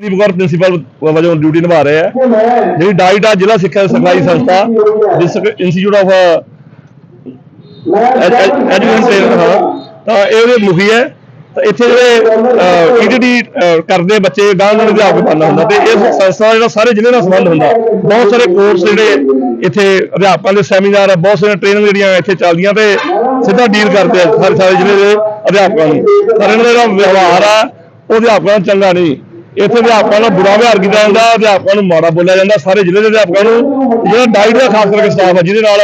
ਦੀਪਕੌਰ principal ਵਜੋਂ duty ਨਿਭਾ ਰਹੇ ਆ। ਜਿਹੜੀ ਡਾਈਟ ਆ ਜ਼ਿਲ੍ਹਾ ਸਿੱਖਿਆ ਸਿਖਲਾਈ ਸੰਸਥਾ ਡਿਸਟ੍ਰਿਕਟ ਇੰਸਟੀਚਿਊਟ ਆਫ ਐਜੂਕੇਸ਼ਨ ਹਾਂ। ਤਾਂ ਇਹ ਉਹਦੇ ਮੁਖੀ ਹੈ। ਤਾਂ ਇੱਥੇ ਜਿਹੜੇ ਈਟੀਟੀ ਕਰਦੇ ਬੱਚੇ ਗਾਂ ਨੂੰ ਅਧਿਆਪਕ ਬਣਨਾ ਹੁੰਦਾ। ਤੇ ਇਸ ਸੰਸਥਾ ਜਿਹੜਾ ਸਾਰੇ ਜ਼ਿਲ੍ਹੇ ਨਾਲ ਸੰਬੰਧ ਹੁੰਦਾ। ਬਹੁਤ ਸਾਰੇ ਕੋਰਸ ਜਿਹੜੇ ਇੱਥੇ ਅਧਿਆਪਕਾਂ ਦੇ ਸੈਮੀਨਾਰ ਬਹੁਤ ਸਾਰੇ ਟ੍ਰੇਨਿੰਗ ਜਿਹੜੀਆਂ ਇੱਥੇ ਚੱਲਦੀਆਂ ਤੇ ਸਿੱਧਾ ਡੀਲ ਕਰਦੇ ਆ ਸਾਰੇ ਸਾਰੇ ਜ਼ਿਲ੍ਹੇ ਦੇ ਅਧਿਆਪਕਾਂ ਨੂੰ। ਪਰ ਇਹਨਾਂ ਦਾ ਜਿਹੜਾ ਵਿਵਹਾਰ ਆ ਉਹ ਅਧਿਆਪਕਾਂ ਦਾ ਚੰਗਾ ਨਹੀਂ। ਇੱਥੇ ਅਧਿਆਪਕਾਂ ਨਾਲ ਬੁਰਾ ਵਿਹਾਰ ਕੀਤਾ ਜਾਂਦਾ, ਅਧਿਆਪਕਾਂ ਨੂੰ ਮਾੜਾ ਬੋਲਿਆ ਜਾਂਦਾ, ਸਾਰੇ ਜ਼ਿਲ੍ਹੇ ਦੇ ਅਧਿਆਪਕਾਂ ਨੂੰ, ਜਿਹੜਾ ਡਾਈਟ ਦਾ ਖਾਸ ਕਰਕੇ ਸਟਾਫ ਹੈ ਜਿਹਦੇ ਨਾਲ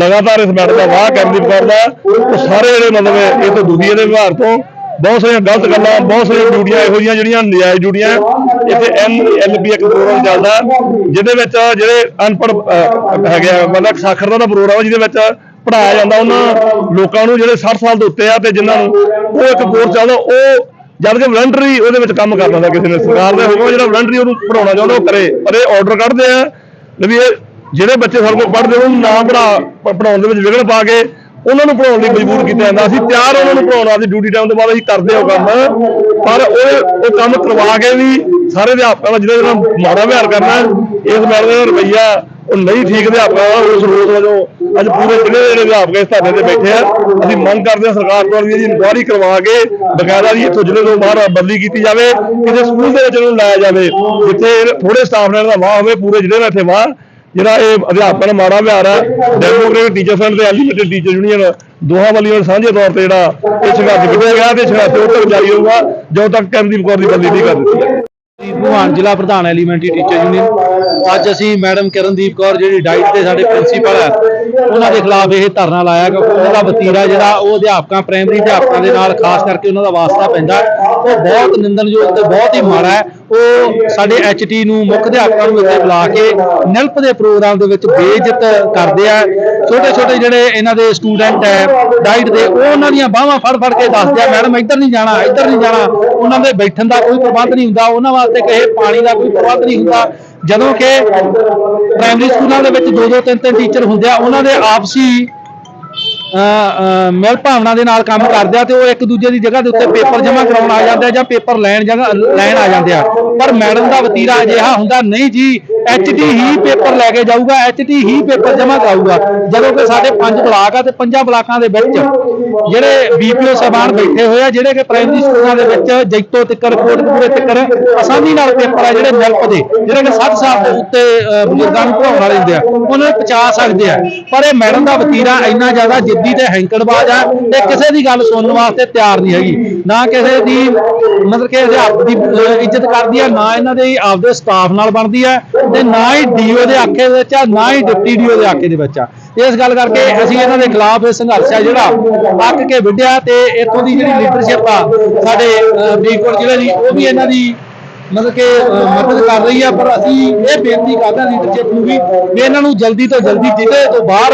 ਲਗਾਤਾਰ ਇਸ ਮੈਟਰ ਦਾ ਵਾਹ ਕਰਨਦੀਪ ਕਰਦਾ ਉਹ ਸਾਰੇ ਜਿਹੜੇ ਮਤਲਬ ਇਹ ਤੋਂ ਦੁਖੀ ਇਹਦੇ ਵਿਵਹਾਰ ਤੋਂ। ਬਹੁਤ ਸਾਰੀਆਂ ਗਲਤ ਗੱਲਾਂ, ਬਹੁਤ ਸਾਰੀਆਂ ਡਿਊਟੀਆਂ ਇਹੋ ਜਿਹੀਆਂ ਜਿਹੜੀਆਂ ਨਜਾਇਜ਼ ਡਿਊਟੀਆਂ ਇੱਥੇ ਐਨਐਲਪੀ ਇੱਕ ਪ੍ਰੋਗਰਾਮ ਚੱਲਦਾ ਜਿਹਦੇ ਵਿੱਚ ਜਿਹੜੇ ਅਨਪੜ੍ਹ ਹੈਗੇ ਆ, ਮਤਲਬ ਸਾਖਰਤਾ ਦਾ ਪ੍ਰੋਗਰਾਮ ਹੈ ਜਿਹਦੇ ਵਿੱਚ ਪੜਾਇਆ ਜਾਂਦਾ ਉਹਨਾਂ ਲੋਕਾਂ ਨੂੰ ਜਿਹੜੇ 60 ਸਾਲ ਤੋਂ ਉੱਤੇ ਆ ਤੇ ਜਿਨ੍ਹਾਂ ਨੂੰ ਉਹ ਇੱਕ ਕੋਰਸ ਚੱਲਦਾ, ਉਹ ਜਦ ਕਿ ਵਲੰਟਰੀ ਉਹਦੇ ਵਿੱਚ ਕੰਮ ਕਰਨਾ ਹੁੰਦਾ ਕਿਸੇ ਨੇ। ਸਰਕਾਰ ਦੇ ਹੁਕਮ ਜਿਹੜਾ ਵਲੰਟਰੀ ਉਹਨੂੰ ਪੜਾਉਣਾ ਚਾਹੁੰਦਾ, ਉਹ ਕਰੇ। ਪਰ ਇਹ ਆਰਡਰ ਕੱਢਦੇ ਆ ਵੀ ਇਹ ਜਿਹੜੇ ਬੱਚੇ ਸਾਡੇ ਕੋਲ ਪੜ੍ਹਦੇ, ਉਹਨੂੰ ਨਾ ਪੜਾ ਪੜਾਉਣ ਦੇ ਵਿੱਚ ਵਿਗੜ ਪਾ ਕੇ ਉਹਨਾਂ ਨੂੰ ਪੜਾਉਣ ਲਈ ਮਜਬੂਰ ਕੀਤਾ ਜਾਂਦਾ। ਅਸੀਂ ਤਿਆਰ ਉਹਨਾਂ ਨੂੰ ਪੜਾਉਣਾ ਅਸੀਂ ਡਿਊਟੀ ਟਾਈਮ ਤੋਂ ਬਾਅਦ ਅਸੀਂ ਕਰਦੇ ਹਾਂ ਉਹ ਕੰਮ। ਪਰ ਉਹ ਉਹ ਕੰਮ ਕਰਵਾ ਕੇ ਵੀ ਸਾਰੇ ਅਧਿਆਪਕਾਂ ਦਾ ਜਿਹਦੇ ਨਾਲ ਮਾੜਾ ਵਿਹਾਰ ਕਰਨਾ, ਇਸ ਮੈਡਮ ਦਾ ਰਵਈਆ ਉਹ ਨਹੀਂ ਠੀਕ ਅਧਿਆਪਕਾਂ ਦਾ, ਉਸ ਰੋਜ਼ ਵਜੋਂ ਅੱਜ ਪੂਰੇ ਜ਼ਿਲ੍ਹੇ ਦੇ ਜਿਹੜੇ ਅਧਿਆਪਕ ਇਸ ਧਰਨੇ ਤੇ ਬੈਠੇ ਆ। ਅਸੀਂ ਮੰਗ ਕਰਦੇ ਹਾਂ ਸਰਕਾਰ ਕੋਲ ਵੀ ਇਹਦੀ ਇਨਕੁਆਇਰੀ ਕਰਵਾ ਕੇ ਬਕਾਇਦਾ ਜੀ ਇੱਥੋਂ ਜ਼ਿਲ੍ਹੇ ਤੋਂ ਬਾਹਰ ਬਦਲੀ ਕੀਤੀ ਜਾਵੇ ਕਿਸੇ ਸਕੂਲ ਦੇ ਵਿੱਚ ਇਹਨੂੰ ਲਾਇਆ ਜਾਵੇ, ਜਿੱਥੇ ਥੋੜੇ ਸਟਾਫ ਨਾਲ ਦਾ ਵਾਹ ਹੋਵੇ, ਪੂਰੇ ਜ਼ਿਲ੍ਹੇ ਦਾ ਇੱਥੇ ਵਾਹ, ਜਿਹੜਾ ਇਹ ਅਧਿਆਪਕਾਂ ਦਾ ਮਾੜਾ ਵਿਹਾਰ ਹੈ ਡੈਮੋਕ੍ਰੇਟਿਕ ਟੀਚਰ ਫਰੰਟ ਤੇ ਐਲੀਮੈਂਟਡ ਟੀਚਰ ਯੂਨੀਅਨ ਦੋਹਾਂ ਵੱਲੋਂ ਸਾਂਝੇ ਤੌਰ ਤੇ ਜਿਹੜਾ ਇਹ ਸੰਘਰਸ਼ ਵਿੱਢਿਆ ਗਿਆ ਤੇ ਸੰਘਰਸ਼ ਉਦੋਂ ਤੱਕ ਜਾਰੀ ਹੋਊਗਾ ਜਦੋਂ ਤੱਕ ਕਰਮਦੀਪ ਕੌਰ ਦੀ ਬਦਲੀ ਨਹੀਂ ਕਰ ਦਿੱਤੀ ਭਗਵਾਨ ਜ਼ਿਲ੍ਹਾ ਪ੍ਰਧਾਨ ਐਲੀਮੈਂਟਰੀ ਟੀਚਰ ਯੂਨੀਅਨ। ਅੱਜ ਅਸੀਂ ਮੈਡਮ ਕਰਨਦੀਪ ਕੌਰ, ਜਿਹੜੀ ਡਾਈਟ ਦੇ ਸਾਡੇ ਪ੍ਰਿੰਸੀਪਲ ਹੈ, ਉਹਨਾਂ ਦੇ ਖਿਲਾਫ ਇਹ ਧਰਨਾ ਲਾਇਆ ਕਿਉਂਕਿ ਉਹਨਾਂ ਦਾ ਵਤੀਰਾ ਜਿਹੜਾ, ਉਹ ਅਧਿਆਪਕਾਂ, ਪ੍ਰਾਇਮਰੀ ਅਧਿਆਪਕਾਂ ਦੇ ਨਾਲ, ਖਾਸ ਕਰਕੇ ਉਹਨਾਂ ਦਾ ਵਾਸਤਾ ਪੈਂਦਾ। ਉਹ ਬਹੁਤ ਨਿੰਦਣਯੋਗ ਤੇ ਬਹੁਤ ਹੀ ਮਾੜਾ ਹੈ। ਉਹ ਸਾਡੇ ਐਚਟੀ ਨੂੰ ਮੁੱਖ ਅਧਿਆਪਕਾਂ ਨੂੰ ਇੱਥੇ ਬੁਲਾ ਕੇ ਨਿਲਪ ਦੇ ਪ੍ਰੋਗਰਾਮ ਦੇ ਵਿੱਚ ਬੇਇੱਜ਼ਤ ਕਰਦੇ ਆ। ਛੋਟੇ ਛੋਟੇ ਜਿਹੜੇ ਇਹਨਾਂ ਦੇ ਸਟੂਡੈਂਟ ਹੈ ਡਾਈਟ ਦੇ, ਉਹ ਉਹਨਾਂ ਦੀਆਂ ਬਾਹਾਂ ਫੜ ਫੜ ਕੇ ਦੱਸਦੇ ਆ ਮੈਡਮ ਇੱਧਰ ਨਹੀਂ ਜਾਣਾ, ਇੱਧਰ ਨਹੀਂ ਜਾਣਾ। ਉਹਨਾਂ ਦੇ ਬੈਠਣ ਦਾ ਕੋਈ ਪ੍ਰਬੰਧ ਨਹੀਂ ਹੁੰਦਾ, ਉਹਨਾਂ ਵਾਸਤੇ ਕਿਸੇ ਪਾਣੀ ਦਾ ਕੋਈ ਪ੍ਰਬੰਧ ਨਹੀਂ ਹੁੰਦਾ। ਜਦੋਂ ਕਿ ਪ੍ਰਾਇਮਰੀ ਸਕੂਲਾਂ ਦੇ ਵਿੱਚ ਦੋ ਦੋ ਤਿੰਨ ਤਿੰਨ ਟੀਚਰ ਹੁੰਦੇ ਆ, ਉਹਨਾਂ ਦੇ ਆਪਸੀ ਮਿਲ ਭਾਵਨਾ ਦੇ ਨਾਲ ਕੰਮ ਕਰਦੇ ਆ ਤੇ ਉਹ ਇੱਕ ਦੂਜੇ ਦੀ ਜਗ੍ਹਾ ਦੇ ਉੱਤੇ ਪੇਪਰ ਜਮ੍ਹਾਂ ਕਰਾਉਣ ਆ ਜਾਂਦੇ ਆ ਜਾਂ ਪੇਪਰ ਲੈਣ ਜਗ੍ਹਾ, ਲੈਣ ਆ ਜਾਂਦੇ ਆ। ਪਰ ਮੈਡਮ ਦਾ ਵਤੀਰਾ ਅਜਿਹਾ ਹੁੰਦਾ ਨਹੀਂ ਜੀ ਐਚਟੀ ਹੀ ਪੇਪਰ ਲੈ ਕੇ ਜਾਊਗਾ ਐਚਟੀ ਹੀ ਪੇਪਰ ਜਮ੍ਹਾਂ ਕਰਾਊਗਾ। ਜਦੋਂ ਕਿ ਸਾਡੇ ਪੰਜ ਬਲਾਕ ਆ ਤੇ ਪੰਜਾਂ ਬਲਾਕਾਂ ਦੇ ਵਿੱਚ ਜਿਹੜੇ ਬੀਪੀਓ ਸਾਹਿਬਾਨ ਬੈਠੇ ਹੋਏ ਆ, ਜਿਹੜੇ ਕਿ ਪ੍ਰਾਇਮਰੀ ਸਕੂਲਾਂ ਦੇ ਵਿੱਚ ਜੈਤੋ, ਤਿੱਕਰ, ਕੋਟਕਪੂਰੇ ਤਿੱਕਰ ਆਸਾਨੀ ਨਾਲ ਪੇਪਰ ਆ ਜਿਹੜੇ ਮਿਲਕ ਦੇ, ਜਿਹੜੇ ਕਿ 60 ਸਾਲ ਦੇ ਉੱਤੇ ਬਜ਼ੁਰਗਾਂ ਨੂੰ ਪੜਾਉਣ ਵਾਲੇ ਹੁੰਦੇ ਆ, ਉਹਨਾਂ ਨੂੰ ਪਹੁੰਚਾ ਸਕਦੇ ਆ। ਪਰ ਇਹ ਮੈਡਮ ਦਾ ਵਤੀਰਾ ਇੰਨਾ ਜ਼ਿਆਦਾ ਜਿੱਦੀ ਤੇ ਹੈਂਕੜਬਾਜ਼ ਆ ਤੇ ਕਿਸੇ ਦੀ ਗੱਲ ਸੁਣਨ ਵਾਸਤੇ ਤਿਆਰ ਨਹੀਂ ਹੈਗੀ। ਨਾ ਕਿਸੇ ਦੀ ਮਤਲਬ ਕਿ ਅਧਿਆਪਕ ਦੀ ਇੱਜ਼ਤ ਕਰਦੀ ਆ ਨਾ ਇਹਨਾਂ ਦੇ ਆਪਦੇ ਸਟਾਫ ਨਾਲ ਬਣਦੀ ਆ ਤੇ ਨਾ ਹੀ ਡੀਓ ਦੇ ਆਖੇ ਦੇ ਵਿੱਚ ਆ ਨਾ ਹੀ ਡਿਪਟੀ ਡੀਓ ਦੇ ਆਖੇ ਦੇ ਵਿੱਚ ਆ। ਇਸ ਗੱਲ ਕਰਕੇ ਅਸੀਂ ਇਹਨਾਂ ਦੇ ਖਿਲਾਫ ਇਹ ਸੰਘਰਸ਼ ਆ ਜਿਹੜਾ ਅੱਕ ਕੇ ਵਿੱਢਿਆ ਤੇ ਇੱਥੋਂ ਦੀ ਜਿਹੜੀ ਲੀਡਰਸ਼ਿਪ ਆ ਸਾਡੇ ਅ, ਜ਼ਿਲ੍ਹੇ ਦੀ ਉਹ ਵੀ ਇਹਨਾਂ ਦੀ ਮਤਲਬ ਕਿ ਮਦਦ ਕਰ ਰਹੀ ਆ, ਪਰ ਅਸੀਂ ਇਹ ਬੇਨਤੀ ਕਰਦੇ ਹਾਂ ਲੀਡਰਸ਼ਿਪ ਨੂੰ ਵੀ ਵੀ ਇਹਨਾਂ ਨੂੰ ਜਲਦੀ ਤੋਂ ਜਲਦੀ ਜ਼ਿਲ੍ਹੇ ਤੋਂ ਬਾਹਰ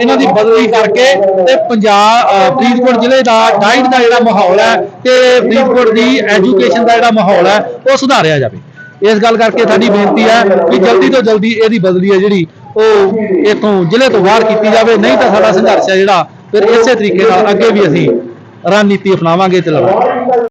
ਇਹਨਾਂ ਦੀ ਬਦਲੀ ਕਰਕੇ ਤੇ ਪੰਜਾਬ ਫਰੀਦਕੋਟ ਜ਼ਿਲ੍ਹੇ ਦਾ ਡਾਈਟ ਦਾ ਜਿਹੜਾ ਮਾਹੌਲ ਹੈ ਤੇ ਫਰੀਦਕੋਟ ਦੀ ਐਜੂਕੇਸ਼ਨ ਦਾ ਜਿਹੜਾ ਮਾਹੌਲ ਹੈ, ਉਹ ਸੁਧਾਰਿਆ ਜਾਵੇ। ਇਸ ਗੱਲ ਕਰਕੇ ਸਾਡੀ ਬੇਨਤੀ ਹੈ ਕਿ ਜਲਦੀ ਤੋਂ ਜਲਦੀ ਇਹਦੀ ਬਦਲੀ ਹੈ ਜਿਹੜੀ, ਉਹ ਇਥੋਂ ਜ਼ਿਲ੍ਹੇ ਤੋਂ ਬਾਹਰ ਕੀਤੀ ਜਾਵੇ, ਨਹੀਂ ਤਾਂ ਸਾਡਾ ਸੰਘਰਸ਼ ਹੈ ਜਿਹੜਾ, ਫਿਰ ਇਸੇ ਤਰੀਕੇ ਨਾਲ ਅੱਗੇ ਵੀ ਅਸੀਂ ਰਣਨੀਤੀ ਅਪਣਾਵਾਂਗੇ ਤੇ ਲਵਾਂਗੇ